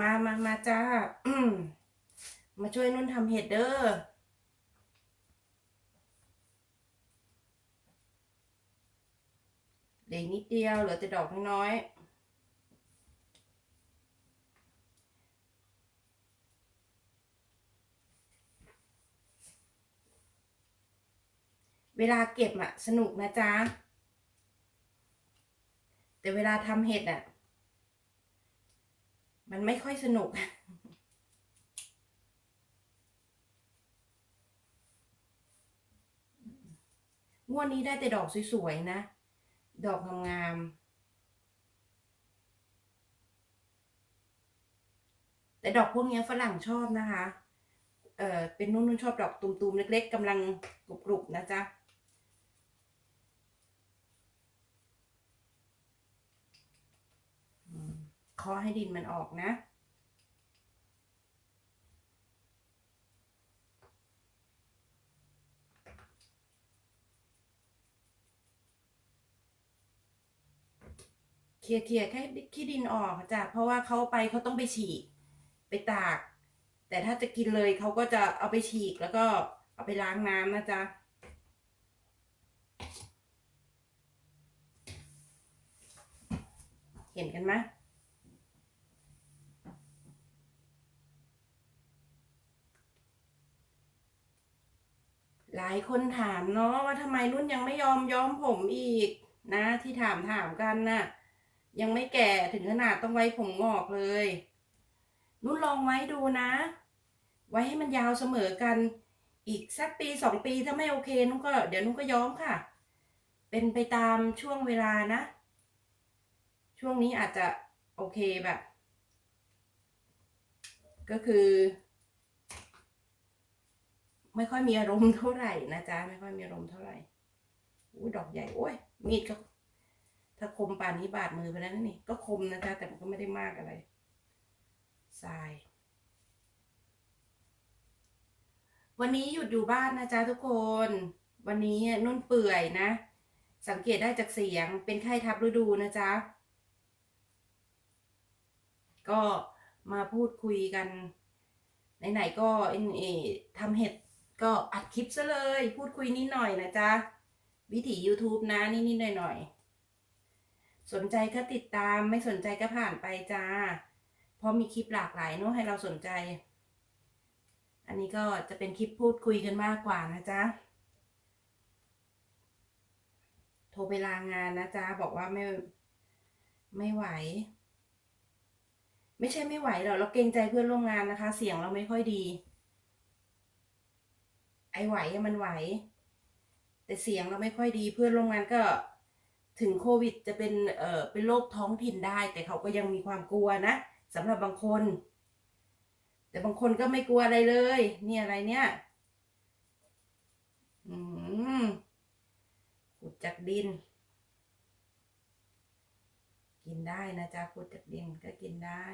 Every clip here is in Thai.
มามามาจ้า มาช่วยนุ่นทำเห็ดเด้อเหลือนิดเดียวเหลือแต่ดอกน้อยเวลาเก็บอะสนุกนะจ๊ะ แต่เวลาทำเห็ดอะ มันไม่ค่อยสนุก งวดนี้ได้แต่ดอกสวยๆนะ ดอกงามๆ แต่ดอกพวกนี้ฝรั่งชอบนะคะ เออเป็นนุ่นๆชอบดอกตุ่มๆ เล็กๆกำลังกรุบๆนะจ๊ะ เคาะให้ดินมันออกนะ เคลียร์เคลียร์แค่ขี้ดินออกจ้ะเพราะว่าเขาไปเขาต้องไปฉีกไปตาก แต่ถ้าจะกินเลยเขาก็จะเอาไปฉีกแล้วก็เอาไปล้างน้ำนะจ๊ะเห็นกันไหม หลายคนถามเนาะว่าทำไมนุ่นยังไม่ยอมย้อมผมอีกนะที่ถามถามกันน่ะ ยังไม่แก่ถึงขนาดต้องไว้ผมงอกเลยนุ่นลองไว้ดูนะ ไว้ให้มันยาวเสมอกัน อีกสักปีสองปีถ้าไม่โอเคนุ่นก็เดี๋ยวนุ่นก็ย้อมค่ะ เป็นไปตามช่วงเวลานะ ช่วงนี้อาจจะโอเคแบบ ก็คือ ไม่ค่อยมีอารมณ์เท่าไหร่นะจ๊ะไม่ค่อยมีอารมณ์เท่าไหร่อู้ดอกใหญ่โอ้ยมีดก็ ถ้าคมป่านนี้บาดมือไปแล้วนี่ ก็คมนะจ๊ะแต่มันก็ไม่ได้มากอะไรทราย วันนี้หยุดอยู่บ้านนะจ๊ะทุกคน วันนี้นุ่นเปื่อยนะ สังเกตได้จากเสียงเป็นไข้ทับฤดูนะจ๊ะก็มาพูดคุยกันไหนๆก็เอ็นเอทำเห็ด ก็อัดคลิปซะเลย พูดคุยนิดหน่อยนะจ๊ะ วิถี YouTube นะนิดๆหน่อยๆ สนใจก็ติดตามไม่สนใจก็ผ่านไปจ้า เพราะมีคลิปหลากหลายเนอะให้เราสนใจ อันนี้ก็จะเป็นคลิปพูดคุยกันมากกว่านะจ๊ะ โทรไปลางานนะจ๊ะ บอกว่าไม่ไม่ไหว ไม่ใช่ไม่ไหวหรอกเราเกรงใจเพื่อนร่วมงานนะคะ เสียงเราไม่ค่อยดี ไอไหวมันไหว แต่เสียงเราไม่ค่อยดีเพื่อนร่วมงานก็ถึงโควิดจะเป็นเอ่อเป็นโรคท้องถิ่นได้ แต่เขาก็ยังมีความกลัวนะสำหรับบางคน แต่บางคนก็ไม่กลัวอะไรเลย นี่อะไรเนี่ยอืมขุดจากดิน กินได้นะจ๊ะขุดจากดินก็กินได้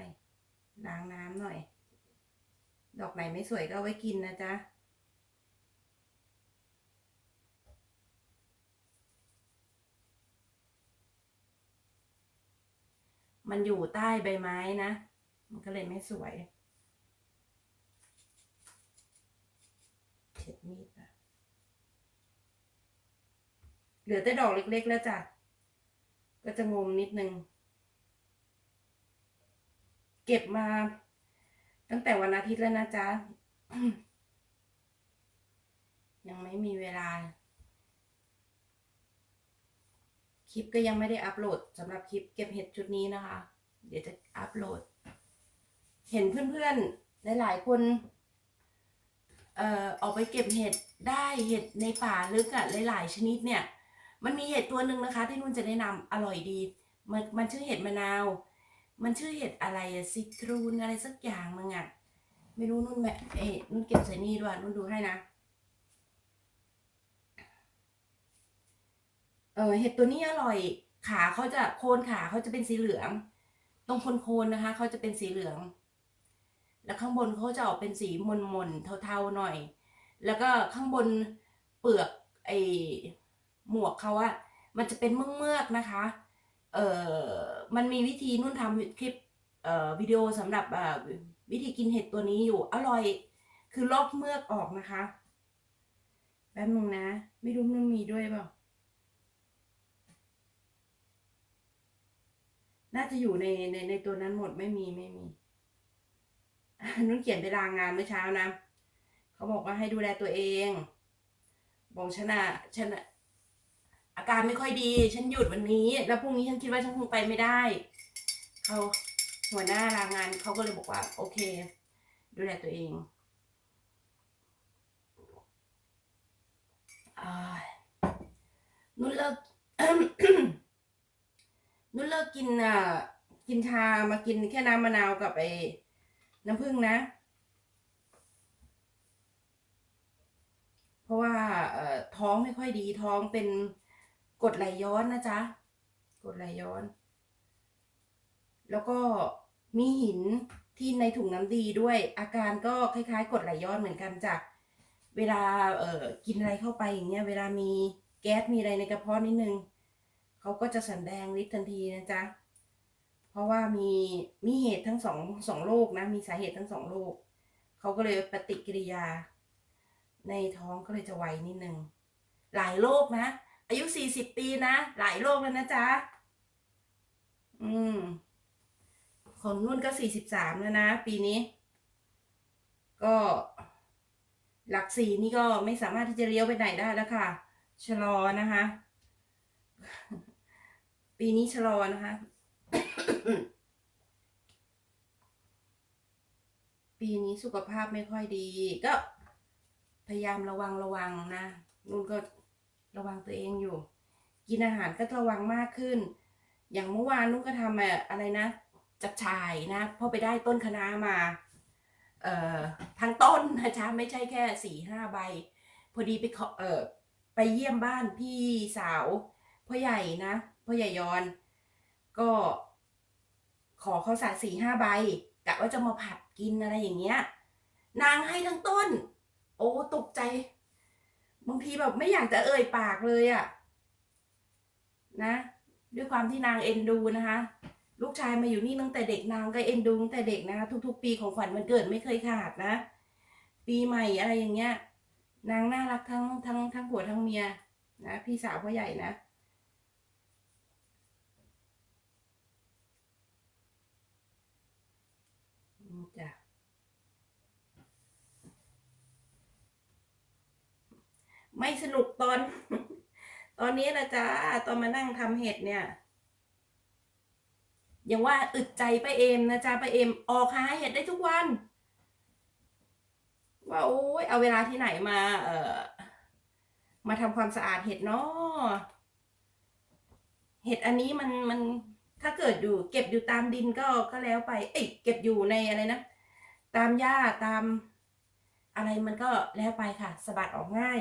ล้างน้ำหน่อย ดอกไหนไม่สวยก็ไว้กินนะจ๊ะ มันอยู่ใต้ใบไม้นะ มันก็เลยไม่สวยเช็ดมีดนะเหลือแต่ดอกเล็ก ๆ แล้วจ้ะ ก็จะงมนิดนึง เก็บมา ตั้งแต่วันอาทิตย์แล้วนะจ๊ะ ยังไม่มีเวลา คลิปก็ยังไม่ได้อัปโหลดสำหรับคลิปเก็บเห็ดชุดนี้นะคะ เดี๋ยวจะอัปโหลด เห็นเพื่อนๆหลายๆคนเอ่อออกไปเก็บเห็ดได้เห็ดในป่าลึกอะหลาย ๆ ชนิดเนี่ย มันมีเห็ดตัวหนึ่งนะคะ ที่นุ่นจะแนะนำอร่อยดี มันมันชื่อเห็ดมะนาว มันชื่อเห็ดอะไรอะซิตรูนอะไรสักอย่างนึงอะไม่รู้นุ่นแบบเอ๊ะนุ่นเก็บใส่นี่ด้วยนุ่นดูให้นะ เออเห็ดตัวนี้อร่อย ขาเขาจะโคนขาเขาจะเป็นสีเหลือง ตรงโคนๆนะคะเขาจะเป็นสีเหลือง แล้วข้างบนเขาจะออกเป็นสีมนมนๆเทาๆหน่อย แล้วก็ข้างบนเปลือกไอหมวกเขาอะมันจะเป็นเมือกๆนะคะ เออมันมีวิธีนุ่นทำคลิปเอ่อวิดีโอสำหรับเอ่อวิธีกินเห็ดตัวนี้อยู่อร่อย คือลอกเมือกออกนะคะแป๊บนึงนะ ไม่รู้มันมีด้วยเปล่า น่าจะอยู่ในในในตัวนั้นหมดไม่มีไม่มีนุ่นเขียนไปลางงานเมื่อเช้านะ เขาบอกว่าให้ดูแลตัวเองบอกฉันอะฉันอะอาการไม่ค่อยดี ฉันหยุดวันนี้ แล้วพรุ่งนี้ฉันคิดว่าฉันคงไปไม่ได้ เขาหัวหน้าลางานเขาก็เลยบอกว่า โอเค ดูแลตัวเองอนุ่นเลิก นุ่นเลิกกินอะกินชามากินแค่น้ำมะนาวกับไอ้น้ำผึ้งนะ เพราะว่าเอ่อท้องไม่ค่อยดีท้องเป็นกรดไหลย้อนนะจ๊ะกรดไหลย้อน แล้วก็มีหินที่ในถุงน้ำดีด้วย อาการก็คล้ายๆกรดไหลย้อนเหมือนกันจ้ะเวลาเอ่อกินอะไรเข้าไปอย่างเงี้ย เวลามีแก๊สมีอะไรในกระเพาะนิดนึง เขาก็จะสันแดงฤทธิ์ทันทีนะจ๊ะ เพราะว่ามีมีเหตุทั้งสองสองโรคนะ มีสาเหตุทั้งสองโรคเขาก็เลยปฏิกิริยา ในท้องก็เลยจะไวนิดนึง หลายโรคนะ อายุสี่สิบปีนะ หลายโรคแล้วนะจ๊ะ อืมของนุ่นก็สี่สิบสามแล้วนะ ปีนี้ ก็หลักสี่นี่ก็ไม่สามารถที่จะเลี้ยวไปไหนได้แล้วค่ะ ชะลอนะคะ ปีนี้ชะลอนะคะ ปีนี้สุขภาพไม่ค่อยดี ก็พยายามระวังระวังนะนุ่นก็ระวังตัวเองอยู่ กินอาหารก็ระวังมากขึ้น อย่างเมื่อวานนุ่นก็ทำอะไรนะ จับฉ่ายนะพอไปได้ต้นคะน้ามา เอ่อทั้งต้นนะจ๊ะไม่ใช่แค่สี่ห้าใบ พอดีไปเอ่อไปเยี่ยมบ้านพี่สาวพ่อใหญ่นะ พ่อใหญ่ยอน ก็ ขอข้าวสารสี่ห้าใบกะว่าจะมาผัดกินอะไรอย่างเงี้ย นางให้ทั้งต้น โอ้ตกใจ บางทีแบบไม่อยากจะเอ่ยปากเลยอะนะ ด้วยความที่นางเอ็นดูนะคะ ลูกชายมาอยู่นี่ตั้งแต่เด็กนางก็เอ็นดูตั้งแต่เด็กนะคะทุก ๆ ปีของขวัญมันเกิดไม่เคยขาดนะ ปีใหม่อะไรอย่างเงี้ยนางน่ารักทั้งทั้งทั้งผัวทั้งเมียนะ พี่สาวพ่อใหญ่นะ อืมจ้ะ ไม่สนุกตอน ตอนนี้นะจ๊ะตอนมานั่งทำเห็ดเนี่ยอย่างว่าอึดใจป้าเอมนะจ๊ะป้าเอมออกหาเห็ดได้ทุกวัน ว่าโอ้ยเอาเวลาที่ไหนมา เอ่อมาทำความสะอาดเห็ดเนาะเห็ดอันนี้มันมันถ้าเกิดอยู่ เก็บอยู่ตามดินก็ก็แล้วไป เอ้ยเก็บอยู่ในอะไรนะตามหญ้าตาม อะไรมันก็แล้วไปค่ะสะบัดออกง่าย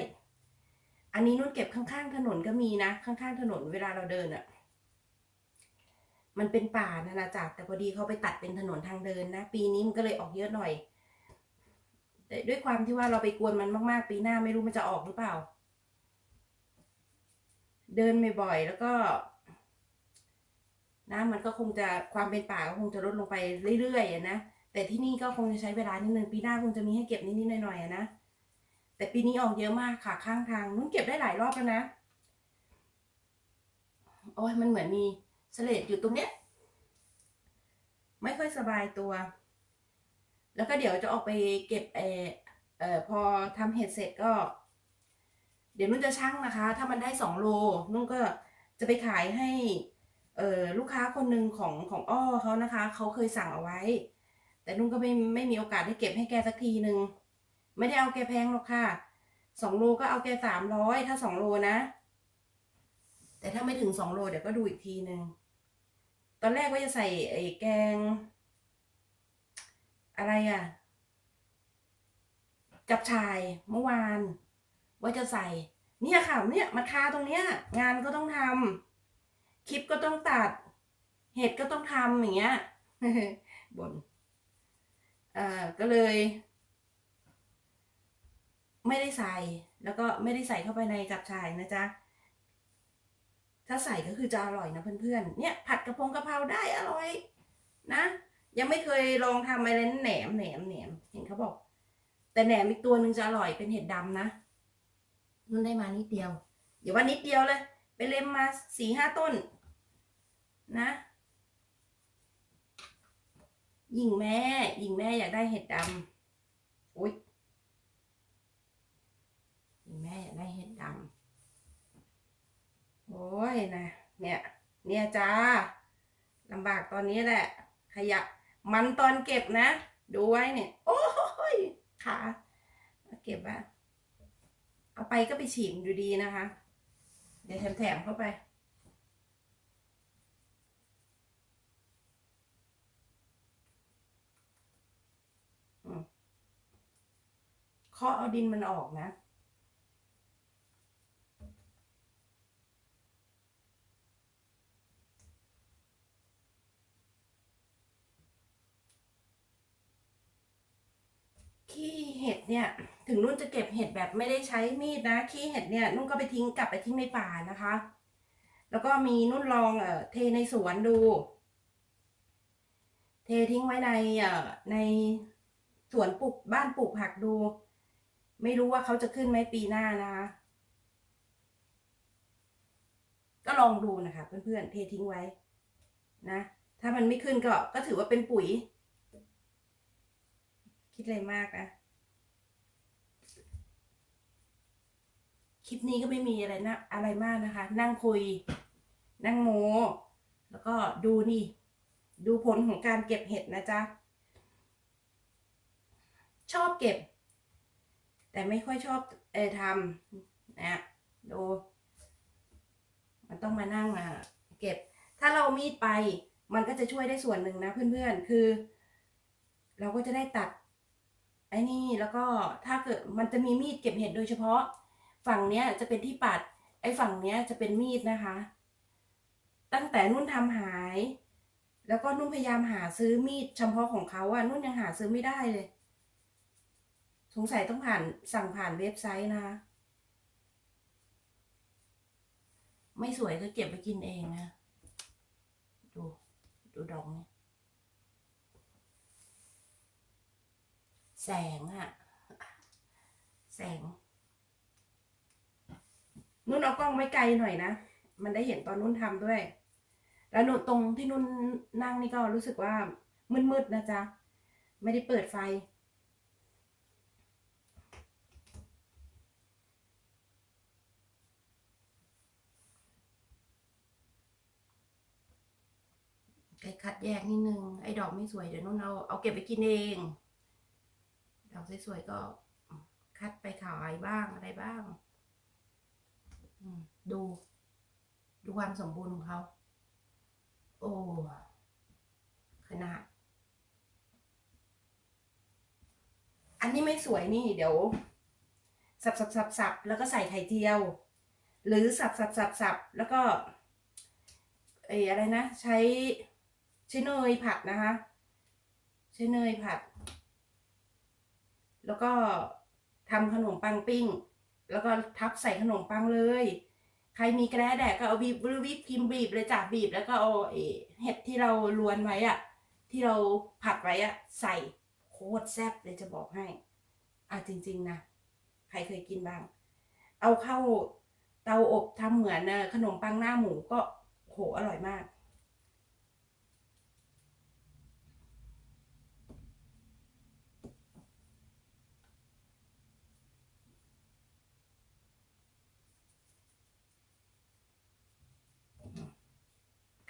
อันนี้นุ่นเก็บข้างๆถนนก็มีนะข้างๆถนนเวลาเราเดินอะ่ะ มันเป็นป่านะนะจ๊ะแต่พอดีเขาไปตัดเป็นถนนทางเดินนะ ปีนี้มันก็เลยออกเยอะหน่อย แต่ด้วยความที่ว่าเราไปกวนมันมากๆ ปีหน้าไม่รู้มันจะออกหรือเปล่า เดินบ่อยๆแล้วก็นะมันก็คงจะความเป็นป่าก็คงจะลดลงไปเรื่อยๆอนะแต่ที่นี่ก็คงจะใช้เวลานิดนึงปีหน้าคงจะมีให้เก็บนิดๆหน่อยๆอะนะ แต่ปีนี้ออกเยอะมากค่ะ ข้างทางนุ่นเก็บได้หลายรอบแล้วนะ โอ้ยมันเหมือนมีเสลดอยู่ตรงเนี้ย ไม่ค่อยสบายตัว แล้วก็เดี๋ยวจะออกไปเก็บเออเออพอทำเห็ดเสร็จก็ เดี๋ยวนุ่นจะชั่งนะคะ ถ้ามันได้สองโลนุ่นก็จะไปขายให้เออลูกค้าคนหนึ่งของของอ้อเขานะคะ เขาเคยสั่งเอาไว้ แต่นุ่นก็ไม่ไม่มีโอกาสได้เก็บให้แกสักทีหนึ่ง ไม่ได้เอาแกแพงหรอกค่ะสองโลก็เอาแกสามร้อยถ้าสองโลนะ แต่ถ้าไม่ถึงสองโลเดี๋ยวก็ดูอีกทีหนึ่งตอนแรกว่าจะใส่ไอ้แกง อะไรอะจับชายเมื่อวาน ว่าจะใส่ เนี่ยค่ะเนี่ยมาทาตรงเนี้ย งานก็ต้องทำคลิปก็ต้องตัด เห็ดก็ต้องทำอย่างเงี้ยบนเอ่อก็เลย ไม่ได้ใส่ แล้วก็ไม่ได้ใส่เข้าไปในจับชายนะจ๊ะ ถ้าใส่ก็คือจะอร่อยนะเพื่อนๆ เนี่ยผัดกระพงกะเพราได้อร่อย นะ ยังไม่เคยลองทำอะไรนะแหนมแหนมแหนมเห็นเขาบอก แต่แหนมอีกตัวหนึ่งจะอร่อยเป็นเห็ดดำนะนุ่นได้มานิดเดียว เดี๋ยวว่านิดเดียวเลย ไปเล็มมาสี่ห้าต้น นะยิงแม่ยิงแม่อยากได้เห็ดดำอุ้ย แม่อยากได้เห็ดดำโอ้ยนะเนี่ย เนี่ยจ้าลำบากตอนนี้แหละ ขยะ มันตอนเก็บนะ ดูไว้เนี่ย โอ้ยขาเก็บอะเอาไปก็ไปฉีกอยู่ดีนะคะ เดี๋ยวแถมๆเข้าไปเคาะเอาดินมันออกนะ ขี้เห็ดเนี่ย ถึงนุ่นจะเก็บเห็ดแบบไม่ได้ใช้มีดนะขี้เห็ดเนี่ยนุ่นก็ไปทิ้งกลับไปทิ้งในป่านะคะ แล้วก็มีนุ่นลองเอ่อเทในสวนดู เททิ้งไว้ในเอ่อในสวนปลูกบ้านปลูกผักดู ไม่รู้ว่าเขาจะขึ้นไหมปีหน้านะคะก็ลองดูนะคะเพื่อนๆเททิ้งไว้นะ ถ้ามันไม่ขึ้นก็ก็ถือว่าเป็นปุ๋ย คิดอะไรมากนะคลิปนี้ก็ไม่มีอะไรนะอะไรมากนะคะ นั่งคุย นั่งโมแล้วก็ดูนี่ ดูผลของการเก็บเห็ดนะจ๊ะ ชอบเก็บ แต่ไม่ค่อยชอบเออทำนะดู มันต้องมานั่งอะเก็บ ถ้าเรามีดไป มันก็จะช่วยได้ส่วนหนึ่งนะเพื่อนๆ คือ เราก็จะได้ตัด ไอ้นี่แล้วก็ถ้าเกิดมันจะมีมีดเก็บเห็ดโดยเฉพาะ ฝั่งเนี้ยจะเป็นที่ปัด ไอ้ฝั่งเนี้ยจะเป็นมีดนะคะ ตั้งแต่นุ่นทำหาย แล้วก็นุ่นพยายามหาซื้อมีดเฉพาะของเขาอะนุ่นยังหาซื้อไม่ได้เลย สงสัยต้องผ่านสั่งผ่านเว็บไซต์นะคะไม่สวยก็เก็บไปกินเองนะ ดู ดูดอกนี้ แสงอะแสงนุ่นเอากล้องไว้ไกลหน่อยนะ มันได้เห็นตอนนุ่นทำด้วย แล้วนุ่นตรงที่นุ่นนั่งนี่ก็รู้สึกว่ามืดๆนะจ๊ะ ไม่ได้เปิดไฟไอ้คัดแยกนิดนึง ไอ้ดอกไม่สวยเดี๋ยวนุ่นเอาเอาเก็บไปกินเอง ดอกสวยๆก็คัดไปขายบ้างอะไรบ้างดู ดูความสมบูรณ์ของเขา โอ้ขนาด อันนี้ไม่สวยนี่เดี๋ยว สับสับสับสับแล้วก็ใส่ไข่เจียว หรือสับสับสับสับแล้วก็เอออะไรนะ ใช้ใช้เนยผัดนะคะ ใช้เนยผัด แล้วก็ทำขนมปังปิ้ง แล้วก็ทับใส่ขนมปังเลย ใครมีแกระแดกก็เอาบีบวิปครีมบีบเลยจ้ะบีบ แล้วก็เอาเอ่อเห็ดที่เราลวนไว้อะที่เราผัดไว้อะใส่โคตรแซ่บเลยจะบอกให้อะจริง ๆ นะ ใครเคยกินบ้าง เอาเข้าเตาอบทำเหมือนขนมปังหน้าหมูก็โหอร่อยมาก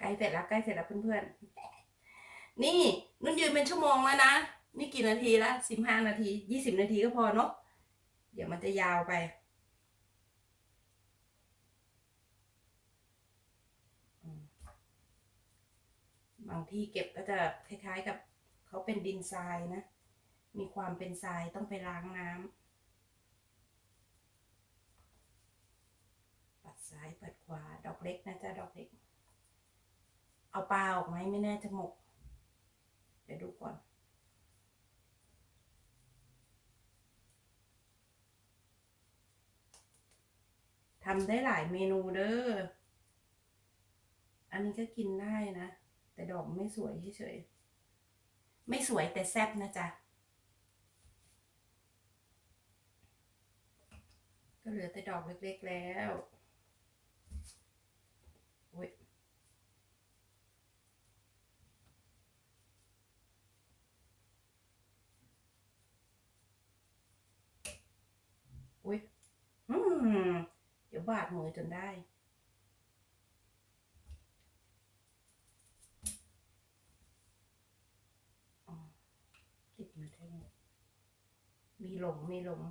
ล้เสร็จแล้วใกล้เสร็จแล้วเพื่อนๆ นี่นุ่นยืนเป็นชั่วโมงแล้วนะ นี่กี่นาทีละสิบห้านาทียี่สิบนาทีก็พอเนาะ เดี๋ยวมันจะยาวไป บางที่เก็บก็จะคล้ายๆกับเขาเป็นดินทรายนะ มีความเป็นทรายต้องไปล้างน้ำปัดซ้ายปัดขวา ดอกเล็กนะจ๊ะ ดอกเล็ก เอาปลาออกไหมไม่แน่จะหมก เดี๋ยวดูก่อน ทำได้หลายเมนูเด้อ อันนี้ก็กินได้นะ แต่ดอกไม่สวยเฉยไม่สวยแต่แซ่บนะจ๊ะ ก็เหลือแต่ดอกเล็กๆแล้ว อุ้ยอืมเดี๋ยวบาดมือจนได้ ติดมาได้มีหลงมีหลง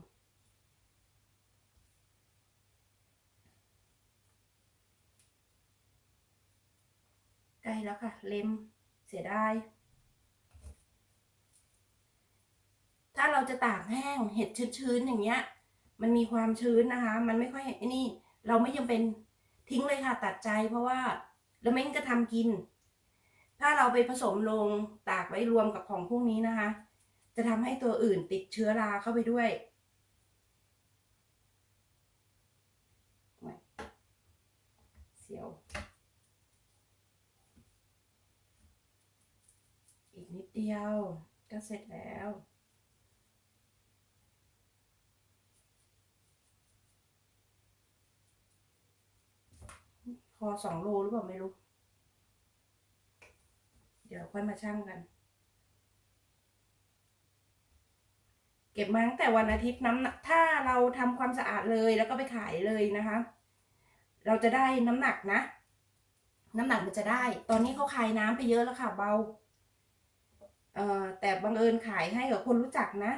ใกล้แล้วค่ะ เล็มเสียดายถ้าเราจะตากแห้งเห็ดชื้นๆอย่างเงี้ย มันมีความชื้นนะคะ มันไม่ค่อยนี่ เราไม่จำเป็นทิ้งเลยค่ะ ตัดใจเพราะว่าแล้วเม้นก็ทำกิน ถ้าเราไปผสมลงตากไว้รวมกับของพวกนี้นะคะ จะทำให้ตัวอื่นติดเชื้อราเข้าไปด้วยโอ้ยเสียวอีกนิดเดียวก็เสร็จแล้ว พอสองโลหรือเปล่าไม่รู้ เดี๋ยวค่อยมาชั่งกัน เก็บมาตั้งแต่วันอาทิตย์น้ำหนักถ้าเราทำความสะอาดเลยแล้วก็ไปขายเลยนะคะ เราจะได้น้ำหนักนะ น้ำหนักมันจะได้ ตอนนี้เขาขายน้ำไปเยอะแล้วค่ะเบาเอ่อแต่บังเอิญขายให้กับคนรู้จักนะ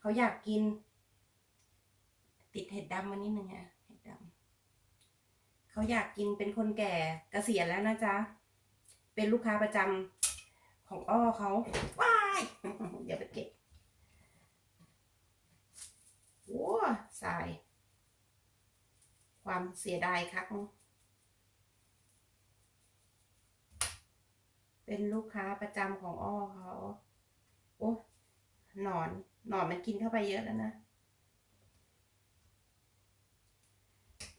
เขาอยากกิน ติดเห็ดดำมานิดนึงอะ เขาอยากกินเป็นคนแก่เกษียณแล้วนะจ๊ะ เป็นลูกค้าประจำของอ้อเขาว้ายอย่าไปเก็บโอ้สาย ความเสียดายคักเป็นลูกค้าประจำของอ้อเขา โอ้หนอน หนอนมันกินเข้าไปเยอะแล้วนะ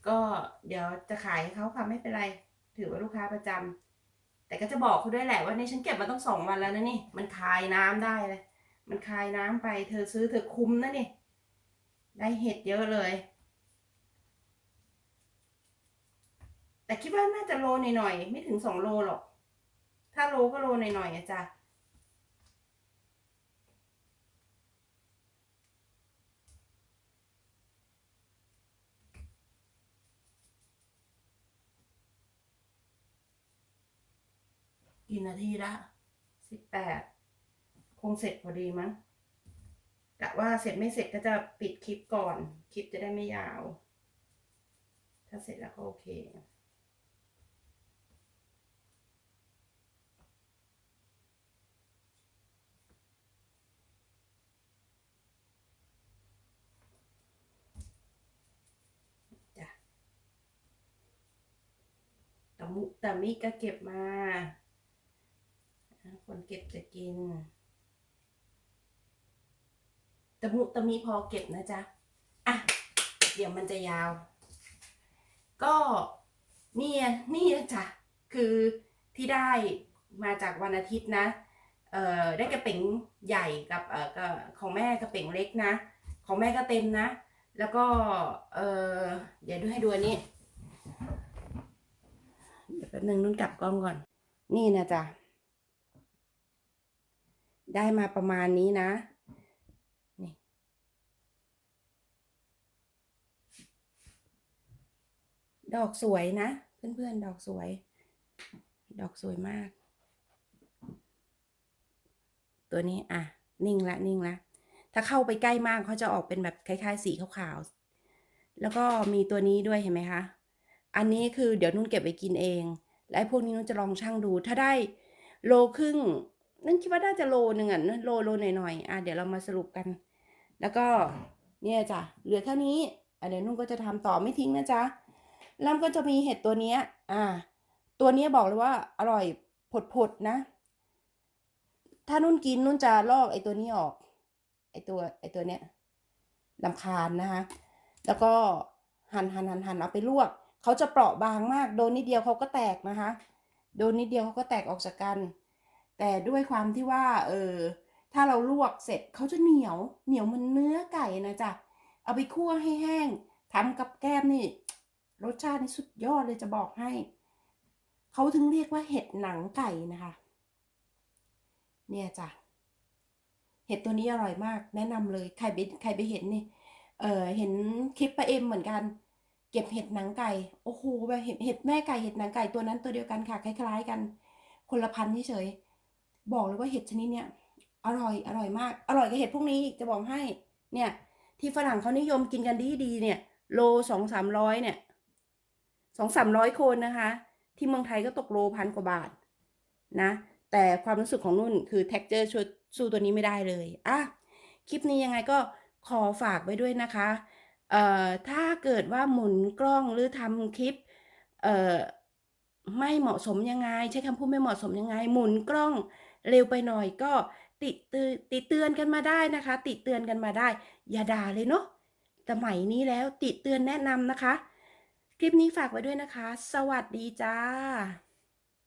ก็เดี๋ยวจะขายให้เขาค่ะไม่เป็นไร ถือว่าลูกค้าประจำแต่ก็จะบอกเขาด้วยแหละว่าในฉันเก็บมาต้องสองวันแล้วนะนี่ มันคายน้ำได้เลยมันคายน้ำไป เธอซื้อเธอคุ้มนะนี่ ได้เห็ดเยอะเลย แต่คิดว่าน่าจะโลหน่อยๆไม่ถึงสองโลหรอก ถ้าโลก็โลหน่อยๆอะจ้ะ กี่นาทีละสิบแปดคงเสร็จพอดีมั้งกะว่าเสร็จไม่เสร็จก็จะปิดคลิปก่อน คลิปจะได้ไม่ยาว ถ้าเสร็จแล้วก็โอเคจ้ะตะมุตะมิก็เก็บมา คนเก็บจะกินตะมุตะมิพอเก็บนะจ๊ะ อะ เดี๋ยวมันจะยาว ก็นี่นี่นะจ๊ะ คือที่ได้มาจากวันอาทิตย์นะ เอ่อ ได้กระเป๋งใหญ่กับเอ่อกของแม่กระเป๋งเล็กนะ ของแม่ก็เต็มนะ แล้วก็ เอ่อ เดี๋ยวดูให้ดูอันนี้ เดี๋ยวแป๊บนึงนุ่นกลับกล้องก่อน นี่นะจ๊ะ ได้มาประมาณนี้นะนี่ดอกสวยนะ เพื่อนๆ ดอกสวย ดอกสวยมาก ตัวนี้อะ นิ่งละนิ่งละถ้าเข้าไปใกล้มากเขาจะออกเป็นแบบคล้าย ๆ สีขาวๆแล้วก็มีตัวนี้ด้วยเห็นไหมคะอันนี้คือเดี๋ยวนุ่นเก็บไปกินเอง และพวกนี้นุ่นจะลองช่างดู ถ้าได้โลครึ่ง นั่นคิดว่าน่าจะโลหนึ่งอะโลโลหน่อยๆอะเดี๋ยวเรามาสรุปกัน แล้วก็เนี่ยจ้ะเหลือเท่านี้อะเดี๋ยวนุ่นก็จะทำต่อไม่ทิ้งนะจ๊ะแล้วก็จะมีเห็ดตัวเนี้ย อ่า ตัวเนี้ยบอกเลยว่าอร่อยผดๆนะ ถ้านุ่นกินนุ่นจะลอกไอ้ตัวนี้ออก ไอ้ตัวไอ้ตัวเนี้ยลำคาญนะคะ แล้วก็หั่นหั่นหั่นหั่นเอาไปลวก เขาจะเปราะบางมาก โดนนิดเดียวเขาก็แตกนะคะ โดนนิดเดียวเขาก็แตกออกจากกัน แต่ด้วยความที่ว่า เออ ถ้าเราลวกเสร็จเขาจะเหนียว เหนียวเหมันเนื้อไก่นะจ๊ะ เอาไปคั่วให้แห้งทำกับแก้มนี่ รสชาตินี่สุดยอดเลยจะบอกให้ เขาถึงเรียกว่าเห็ดหนังไก่นะคะ เนี่ยจ้ะ เห็ดตัวนี้อร่อยมาก แนะนำเลย ใครไปใครไปเห็นนี่ เออเห็นคลิปป้าเอ็มเหมือนกัน เก็บเห็ดหนังไก่ โอ้โหแบบเห็ดเห็ดแม่ไก่ เห็ดหนังไก่ตัวนั้นตัวเดียวกันค่ะ คล้าย ๆ กัน คนละพันธุ์เฉยๆ บอกเลยว่าเห็ดชนิดเนี้ยอร่อยอร่อยมาก อร่อยกับเห็ดพวกนี้อีกจะบอกให้เนี่ยที่ฝรั่งเขานิยมกินกันดีดีเนี่ย โลสองสามร้อยเนี่ยสองสามร้อยคนนะคะ ที่เมืองไทยก็ตกโลพันกว่าบาทนะ แต่ความรู้สึกของนุ่นคือ t e x t อร์ช่วยสู้ตัวนี้ไม่ได้เลยอะคลิปนี้ยังไงก็ขอฝากไว้ด้วยนะคะเอ่อถ้าเกิดว่าหมุนกล้องหรือทำคลิปเอ่อไม่เหมาะสมยังไง ใช้คำพูดไม่เหมาะสมยังไง หมุนกล้อง เร็วไปหน่อยก็ติเตือนติเตือนกันมาได้นะคะ ติเตือนกันมาได้ อย่าด่าเลยเนาะสมัยนี้แล้วติเตือนแนะนำนะคะ คลิปนี้ฝากไว้ด้วยนะคะ สวัสดีจ้า